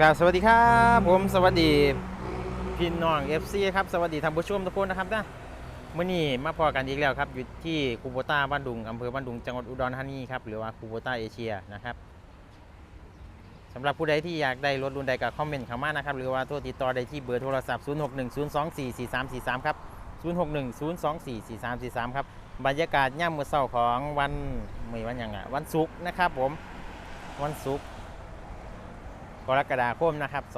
กราบสวัสดีครับผมสวัสดีพี่น้อง FC ครับสวัสดีท่านผู้ชมทุกคนนะครับนะเมื่อนี้มาพอกันอีกแล้วครับอยู่ที่คูโบต้าบ้านดุงอำเภอบ้านดุงจังหวัดอุดรธานีครับหรือว่าคูโบต้าเอเชียนะครับสำหรับผู้ใดที่อยากได้รถรุ่นใดก็คอมเมนต์เข้ามานะครับหรือว่าโทรติดต่อได้ที่เบอร์โทรศัพท์ 0610244343 ครับ0610244343 ครับบรรยากาศย่ำมือเช้าของวันไม่วันยังอะวันศุกร์นะครับผมวันศุกร์ กรกฎาคมนะครับ 2567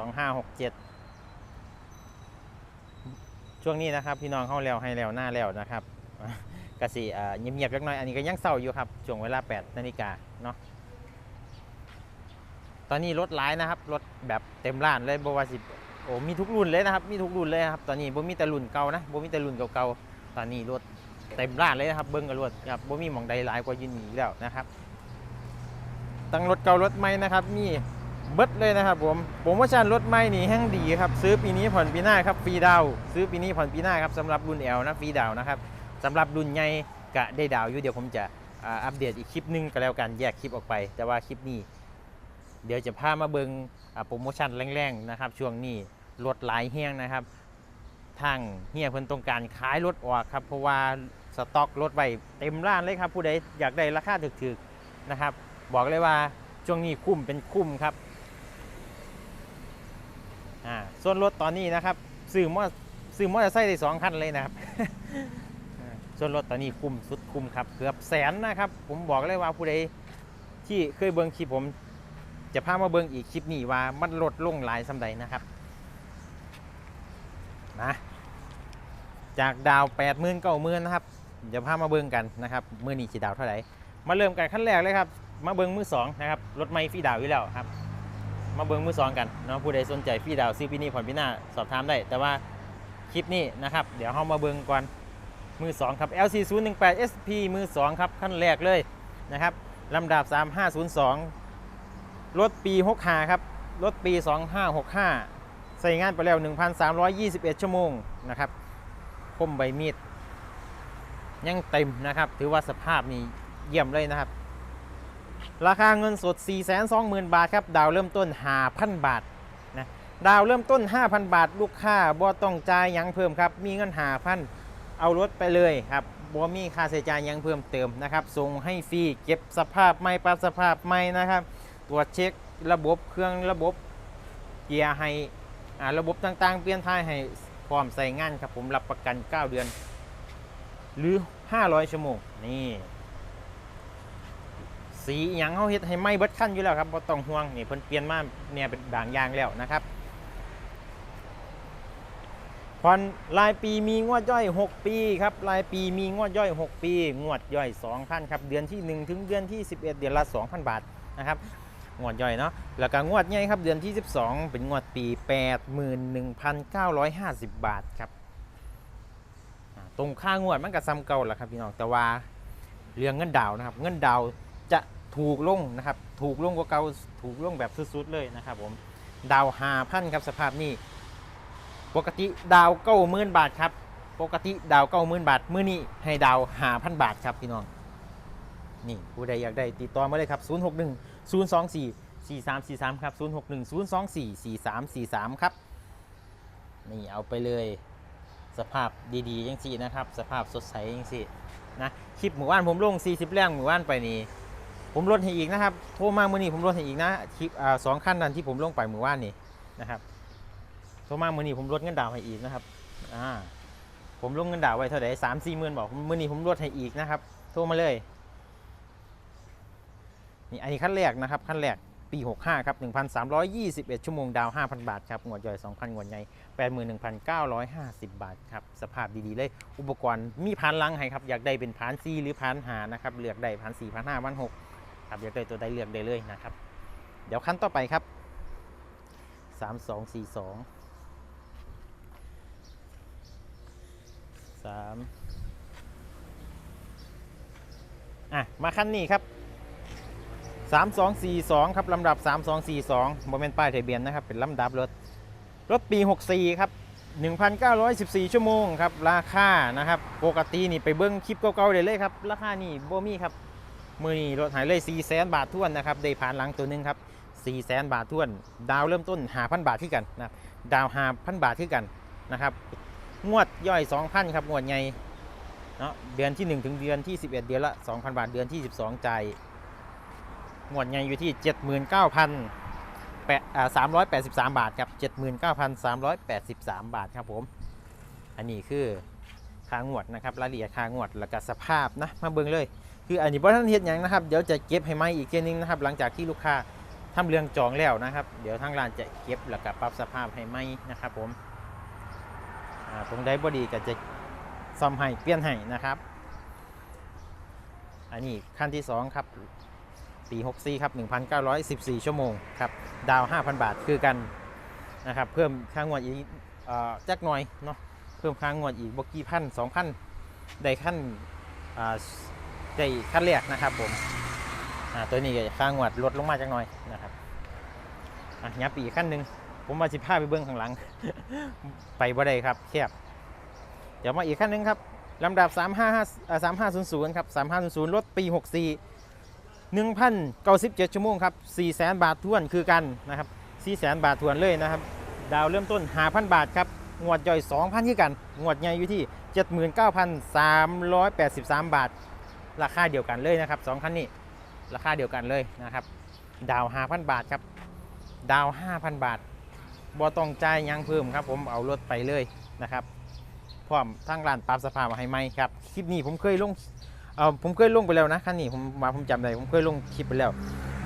ช่วงนี้นะครับ พี่น้องเข้าแล้วให้แล้วหน้าแล้วนะครับกสิอ่าเงียบๆเล็กน้อย อันนี้ก็ยังเศร้าอยู่ครับช่วงเวลา 8นาฬิกาเนาะตอนนี้รถหลายนะครับรถแบบเต็มร้านเลยบว่าสิโอ้มีทุกรุ่นเลยนะครับ มีทุกรุ่นเลยครับตอนนี้บ่มีแต่รุ่นเก่านะบ่มีแต่รุ่นเก่าๆตอนนี้รถเต็มร้านเลยนะครับเบิ้งกับรถครับบ่มีหมองใดหลายกว่ายืนอีแล้วนะครับตั้งรถเก่ารถใหม่นะครับมี เบิดเลยนะครับผมโปรโมชั่นรถใหม่นี่แห้งดีครับ ซื้อปีนี้ผ่อนปีหน้าครับฟรีดาวซื้อปีนี้ผ่อนปีหน้าครับสำหรับรุ่น L นะฟรีดาวนะครับสำหรับรุ่นใหญ่กะได้ดาวอยู่เดี๋ยวผมจะอัปเดตอีกคลิปหนึงก็แล้วกันแยกคลิปออกไป แต่ว่าคลิปนี้ เดี๋ยวจะพามาเบิงอ่าโปรโมชั่นแรงๆนะครับช่วงนี้รถหลายเฮี้ยงนะครับทางเฮียเพิ่นต้องการขายรถออกครับเพราะว่าสต็อกรถไว้เต็มร้านเลยครับผู้ใดอยากได้ราคาถึกๆนะครับ บอกเลยว่าช่วงนี้คุ้มเป็นคุ้มครับ อ่าส่วนรถตอนนี้นะครับซื้อมอซื้อมอเตอร์ไซค์ได้สองคันเลยนะครับส่วนรถตอนนี้คุ้มสุดคุ้มครับเกือบแสนนะครับ ผมบอกเลยว่าผู้ใดที่เคยเบิ่งคลิปผม จะพามาเบิ่งอีกคลิปนี้ว่ามันลดลงหลายสำใดนะครับนะจากดาว8 0 0 0 0 9 0 0 0นนะครับเดี๋ยวพามาเบิ่งกันนะครับมือนี้สิดาวเท่าไหร่มาเริ่มกันขั้นแรกเลยครับมาเบิ่งมือสองนะครับรถไม่ฟีดาวอยู่แล้วครับ มาเบิ่งมือสองกันเนาะผู้ใดสนใจฟรีดาวซื้อปีนี้ผ่อนปีหน้าสอบถามได้ แต่ว่าคลิปนี้นะครับ เดี๋ยวเรามาเบิ่งก่อนมือสองครับ LC 0 1 8 SP มือสองครับขั้นแรกเลยนะครับลำดับ 3502 รถปี65ครับ รถปี 2565 ใส่งานไปแล้ว 1,321 ชั่วโมงนะครับคมใบมีด ยังเต็มนะครับ ถือว่าสภาพนี่เยี่ยมเลยนะครับ ราคาเงินสด 420,000 บาทครับ ดาวเริ่มต้น 5,000 บาทนะ ดาวเริ่มต้น 5,000 บาท ลูกค้าบ่ต้องจ่ายยังเพิ่มครับ มีเงิน 5,000 เอารถไปเลยครับบ่มีค่าใช้จ่ายยังเพิ่มเติมนะครับ ส่งให้ฟรี เก็บสภาพไม่ปรับสภาพไม่นะครับ ตรวจเช็คระบบเครื่องระบบเกียร์ให้อ่าระบบต่างๆ เปลี่ยนท้ายให้พร้อมใส่งานครับผมรับประกัน 9 เดือน หรือ 500 ชั่วโมงนี่ สีอหย่างเขาเฮ็ดให้ไหม่เบิดขั้นอยู่แล้วครับบ่ต้องห่วงนี่เพิ่นเปลี่ยนมาเนี่ยเป็นบางอย่างแล้วนะครับผ่อนรายปีมีงวดย่อย 6 ปีครับรายปีมีงวดย่อย 6 ปี งวดย่อย2,000ครับเดือนที่ 1 ถึงเดือนที่ 11 เดือนละ 2,000 บาทนะครับงวดย่อยเนาะแล้วก็งวดใหญ่ครับเดือนที่ 12 เป็นงวดปี 81,950 บาทครับตรงค่างวดมันก็ซ้ำเก่าแหละครับพี่น้องแต่ว่าเรื่องเงินดาวนะครับ เงินดาว ถูกลงนะครับ ถูกลงกว่าเก่าถูกลงแบบสุดๆเลยนะครับผมดาวหาพันครับสภาพนี้ ปกติดาวเก้าหมื่นบาทครับ ปกติดาวเก้าหมื่นบาทมื้อนี้ให้ดาวหาพันบาทครับพี่น้อง นี่ผู้ใดอยากได้ติดต่อมาเลยครับ 0 6 1 0 2 4 4 3 4 3 ครับ 0 6 1 0 2 4 4 3 4 3 ครับ นี่เอาไปเลยสภาพดีๆยังสี่นะครับ สภาพสดใสยังสี่นะคลิปหมู่บ้านผมลง 40 แรงหมู่บ้านไปนี่ ผมลดให้อีกนะครับ โทรมาเมื่อนี้ผมลดให้อีกนะคลิปสองขั้นนั้นที่ผมลงไปเมื่อวานนี่นะครับโทรมาเมื่อนี้ผมลดเงินดาวให้อีกนะครับอ่าผมลงเงินดาวไว้เท่าไหร่สามสี่หมื่นบอกเมื่อนี้ผมลดให้อีกนะครับ โทรมาเลยนี่อันนี้ขั้นแรกนะครับขั้นแรกปี 65 ครับ 1,321 ชั่วโมง ดาว 5,000 บาท ครับงวดย่อย 2,000งวดใหญ่81,950 บาท ครับ สภาพดี ๆ เลย อุปกรณ์มีพานลังให้ครับ อยากได้เป็นพานซีหรือพานหานะครับ เลือกได้พานสี่พานห้าพานหก ครับอยากได้ตัวใดเลือกได้เลยนะครับ เดี๋ยวขั้นต่อไปครับ 3242 3อะมาขั้นนี้ครับ 3242 ครับลำดับ 3242โมเมนต์ป้ายทะเบียนนะครับ เป็นลำดับรถ รถปี 64 ครับ1,914 ชั่วโมงครับ ราคานะครับ ปกตินี่ไปเบิ้งคลิปเก่าๆได้เลยครับ ราคานี่บ่มีครับ มือนี่รถหายเลย4 0 0 0 0 0บาททวนนะครับได้ผ่านหลังตัวหนึงครับ4แสนบาททวน ดาวเริ่มต้น5,000 บาทที่กันนะครับดาว5,000 บาทที่กันนะครับงวดย่อย 2,000ครับงวดใหญ่เนาะเดือนที่ 1 ถึงเดือนที่ 11 เดือนละ 2,000 บาทเดือนที่ 12จ่ายงวดใหญ่อยู่ที่ 79,000แปดอ่า383 บาทครับ79,383 บาทครับผมอันนี้คือค่างวดนะครับรายละเอียดค่างวดแล้วก็สภาพนะมาเบิ่งเลย คืออันนี้บ่ท่านเฮ็ดยังนะครับเดี๋ยวจะเก็บให้ไหมอีกเทีนึงนะครับ หลังจากที่ลูกค้าทำเรื่องจองแล้วนะครับ เดี๋ยวทางร้านจะเก็บแล้วก็ปรับสภาพให้ไหมนะครับ ผมตรงใดบ่ดีก็จะซ่อมให้เปลี่ยนให้นะครับ อันนี้ขั้นที่สองครับ ปี 64 ครับ 1,914 ชั่วโมงครับ ดาว 5,000 บาทคือกันนะครับ เพิ่มค่างวดอีกเอ่อจักหน่อยเนาะเพิ่มค่างวดอีกบกี่พันสองพันได้ขั้น อ่าได้ขั้นแรกนะครับผมตัวนี้ก็ค่างวดลดลงมาจักหน่อยนะครับอะยับไปอีกขั้นหนึ่งผมมาสิพาไปเบื้องข้างหลัง ไปบ่ได้ครับแคบเดี๋ยวมาอีกขั้นหนึ่งครับลำดับ 355อ่า3500 ครับ 3500 ลดปี 64 1,097 ชั่วโมงครับ 400,000 บาททวนคือกันนะครับ 400,000 บาททวนเลยนะครับ ดาวเริ่มต้น 5,000 บาทครับ งวดย่อย 2,000ที่กัน งวดใหญ่อยู่ที่ 79,383 บาท ราคาเดียวกันเลยนะครับ2คันนี้ราคาเดียวกันเลยนะครับ ดาว5,000บาทครับ ดาว5,000บาทบ่ต้องจ่ายยังเพิ่มครับ ผมเอารถไปเลยนะครับพร้อมทั้งร้านปรับสภาพมาให้ไหมครับคลิปนี้ผมเคยลงเออผมเคยลงไปแล้วนะคันนี้ผมมาผมจำได้ผมเคยลงคลิปไปแล้ว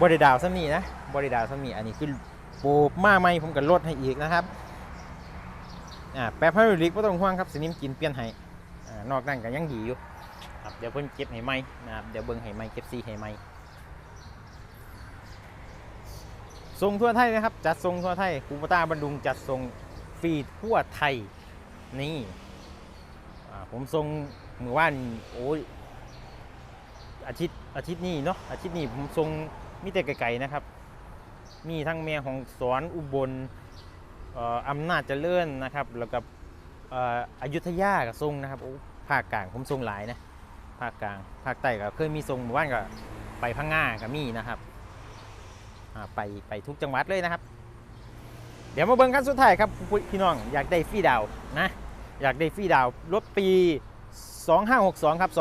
บริดาวซัมนี่นะบริดาวซัมนี่อันนี้คือโปรมาใหม่ผมก็ลดให้อีกนะครับอ่าแป๊บให้ลิกไม่ต้องห่วงครับสนิมกินเปลี่ยนให้อ่านอกนั้นก็ยังดีอยู่ เดี๋ยวเพิ่นเก็บให้ใหมนะครับเดี๋ยวเบิ่งให้ใหมเก็บซีให้ใหมส่งทั่วไทยนะครับ จัดส่งทั่วไทยคูปต้าบันดุงจัดส่งฟรีทั่วไทยนี่ผมส่งมือว่านโอ้ยอาทิตย์อาทิตย์นี้เนาะอาทิตย์นี้ผมทรงมีแต่ไกลๆนะครับ มีทั้งแม่ของสอนอุบลอออำนาจเจริญนะครับ แล้วก็เอ่ออยุธยากับทรงนะครับโอ้ภาคกลางผมทรงหลายนะ ภาคกลาง ภาคใต้ก็เคยมีทรงหมู่บ้านก็ไปพังงากับมีนะครับไปไปทุกจังหวัดเลยนะครับ เดี๋ยวมาเบิ่งขั้นสุดท้ายครับพี่น้องอยากได้ฟรีดาวนะอยากได้ฟรีดาวรถปี 2562 ครับ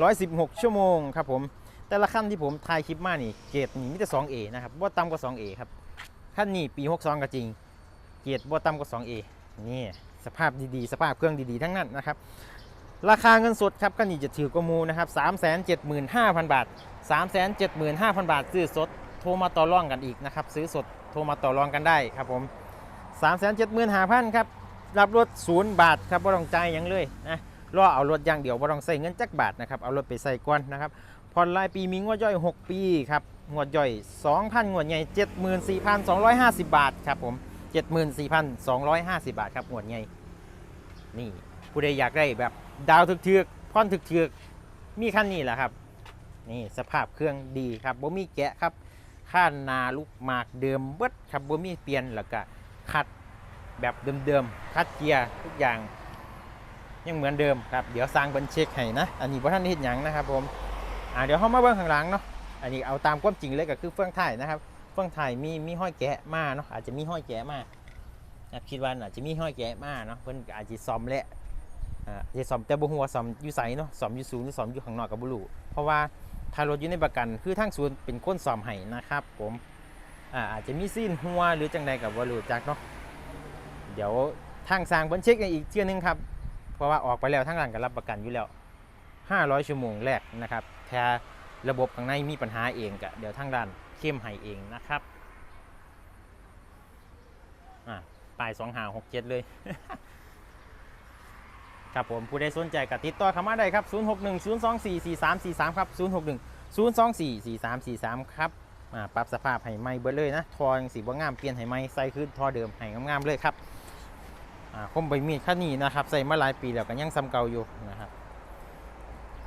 2,116 ชั่วโมงครับผมแต่ละขั้นที่ผมถ่ายคลิปมานี่เกรดนี่มีแต่ 2A นะครับบ่าต่ำกว่า 2A ครับขั้นนี้ปี 62 ก็จริง เกรดบ่าต่ำกว่า 2A นี่สภาพดีๆ สภาพเครื่องดีๆ ทั้งนั้นนะครับ ราคาเงินสดครับก็นี่จะถือกมูนะครับ375,000บาท375,000บาท ซื้อสดโทรมาต่อรองกันอีกนะครับ ซื้อสดโทรมาต่อรองกันได้ครับผม375,000ครับ รับรถ0บาทครับบ่ต้องจ่ายยังเลยนะรอเอารถอย่างเดียวบ่ต้องใส่เงินจักบาทนะครับ เอารถไปใส่ก่อนนะครับผ่อนรายปีมีงวดย่อย 6 ปีครับงวดย่อย 2,000งวดใหญ่74,250 บาทครับผม 74,250 บาทครับงวดใหญ่นี่ ผู้ใดอยากได้แบบดาวถึกๆพ่อนถึกๆมีคันนี้แหละครับนี่สภาพเครื่องดีครับบ่มีแกะครับข้านาลูกหมากเดิมเบิดครับบ่มีเปลี่ยนแล้วก็คัดแบบเดิมๆคัดเกียร์ทุกอย่าง ยังเหมือนเดิมครับเดี๋ยวสร้างบันเช็คให้นะอันนี้ว่าท่านเห็นยังนะครับผมอ่าเดี๋ยวเข้ามาเบื้องข้างหลังเนาะอันนี้เอาตามความจริงเลยก็คือเฟื่องไทยนะครับเฟื่องไทยมีมีห้อยแกะมาเนาะอาจจะมีห้อยแกะมาคิดว่าอาจจะมีห้อยแกะมาเนาะเพิ่นอาจจะซ่อมแหละ อ่าอาจจะซ่อมแต่บ่ฮู้ว่าซ่อมอยู่ไสเนาะซ่อมอยู่ศูนย์หรือซ่อมอยู่ข้างนอกก็บ่รู้เพราะว่าถ้ารถอยู่ในประกันคือทางศูนย์เป็นคนซ่อมให้นะครับผมอ่าอาจจะมีซีนหัวหรือจังใดก็บ่รู้จักเนาะเดี๋ยวทางสร้างเพิ่นเช็คอีกเที่ยนึงครับเพราะว่าออกไปแล้วทั้งร้านก็รับประกันอยู่แล้ว 500 ชั่วโมงแรกนะครับแค่ระบบข้างในมีปัญหาเองก็เดี๋ยวทั้งร้านเข้มให้เองนะครับอะปลาย2 5 6 7 เลย ครับผมผู้ใดสนใจก็ติดต่อเข้ามาได้ครับ 061 024 4343 ครับ 061 024 4343 ครับอ่าปรับสภาพให้ใหม่เบิดเลยนะ ทอยังสีบ่งามเปลี่ยนให้ใหม่ใส่ขึ้นทอเดิมให้งามๆเลยครับอ่าคมใบมีดคันนี้นะครับ ใส่มาหลายปีแล้วก็ยังซ้ำเก่าอยู่นะครับ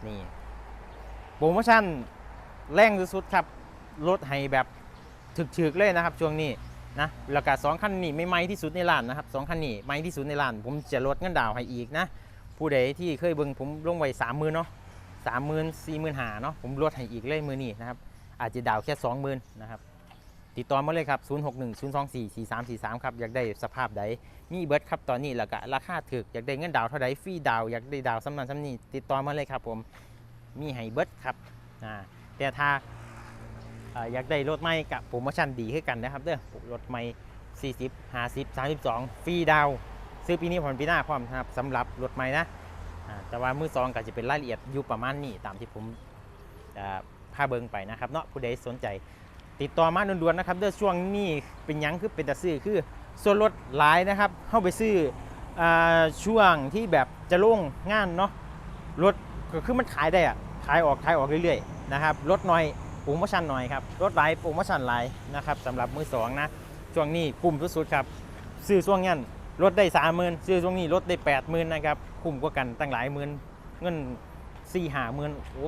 นี่โปรโมชั่นแรงสุดๆครับลดให้แบบถึกๆเลยนะครับช่วงนี้นะแล้วก็สองคันนี้ไม่ใหม่ที่สุดในร้านนะครับสองคันนี้ใหม่ที่สุดในร้าน ผมจะลดเงินดาวให้อีกนะ ผู้ใดที่เคยเบิ่งผมลงไว้สามหมื่นเนาะสามหมื่นสี่หมื่นหาเนาะผมลดให้อีกเลยมือนี้นะครับ อาจจะดาวแค่สองหมื่นนะครับ ติดต่อมาเลยครับ 0610244343 ครับ อยากได้สภาพใดมีเบิร์ดครับตอนนี้แล้วก็ราคาถึกอยากได้เงินดาวเท่าใดฟรีดาวอยากได้ดาวสำนันสำนีติดต่อมาเลยครับผมมีให้เบิร์ดครับอ่าแต่ถ้าอยากได้รถใหม่กับโปรโมชั่นดีขึ้นกันนะครับเด้อรถใหม่40 50 32ฟรีดาว ซื้อปีนี้ผ่อนปีหน้าพร้อมนะครับสำหรับรถใหม่นะแต่ว่ามือซองก็จะเป็นรายละเอียดอยู่ประมาณนี้ตามที่ผมพาเบิงไปนะครับเนาะผู้ใดสนใจ ติดต่อมาด่วนๆนะครับเด้อช่วงนี้เป็นยังคือเป็นตะซื้อคือส่วนลดหลายนะครับเข้าไปซื้ออช่วงที่แบบจะลงงานเนาะรถก็คือมันขายได้อะขายออกขายออกเรื่อยๆนะครับลดน่อยโปรโมชั่นหน่อยครับลดหลายโปรโมชั่นหลายนะครับสำหรับมือสองนะช่วงนี้ปุ่มสุดๆครับซื้อช่วงนั้น ลดได้สามหมื่นซื้อช่วงนี้ลดได้แปดหมื่นนะครับ คุ้มกว่ากันตั้งหลายหมื่นเงินสี่หาหมื่นโอ้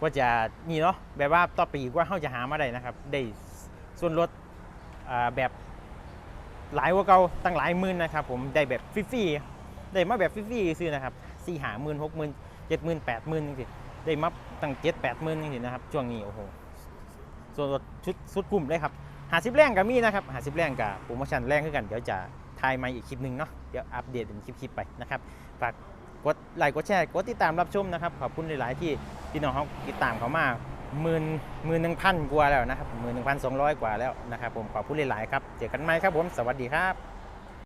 ว่าจะนี่เนาะแบบว่าต่อปีว่าเขาจะหามาได้นะครับ ได้ส่วนลดแบบหลายกว่าเก่าตั้งหลายหมื่นนะครับ ผมได้แบบฟรีๆได้มาแบบฟรีๆซื้อนะครับสี่หาหมื่นหกหมื่นเจ็ดหมื่นแปดหมื่นสิได้มาตั้งเจ็ดแปดหมื่นนี่นะครับช่วงนี้โอ้โหส่วนลดชุดสุดกลุ่มเลยครับ หาสิบแรงกับมีนะครับหาสิบแรงกับโปรโมชั่นแรงขึ้นกันเดี๋ยวจะทายมาอีกคลิปหนึ่งเนาะเดี๋ยวอัปเดตเป็นคลิปๆไปนะครับฝากกดไลค์กดแชร์กดติดตามรับชมนะครับขอบคุณหลายๆที่พี่น้องเขาติดตามเขามาหมื่นหมื่นหนึ่งพันกว่าแล้วนะครับหมื่นหนึ่งพันสองร้อยกว่าแล้วนะครับผมขอบคุณหลายๆครับเจอกันใหม่ครับผมสวัสดีครับ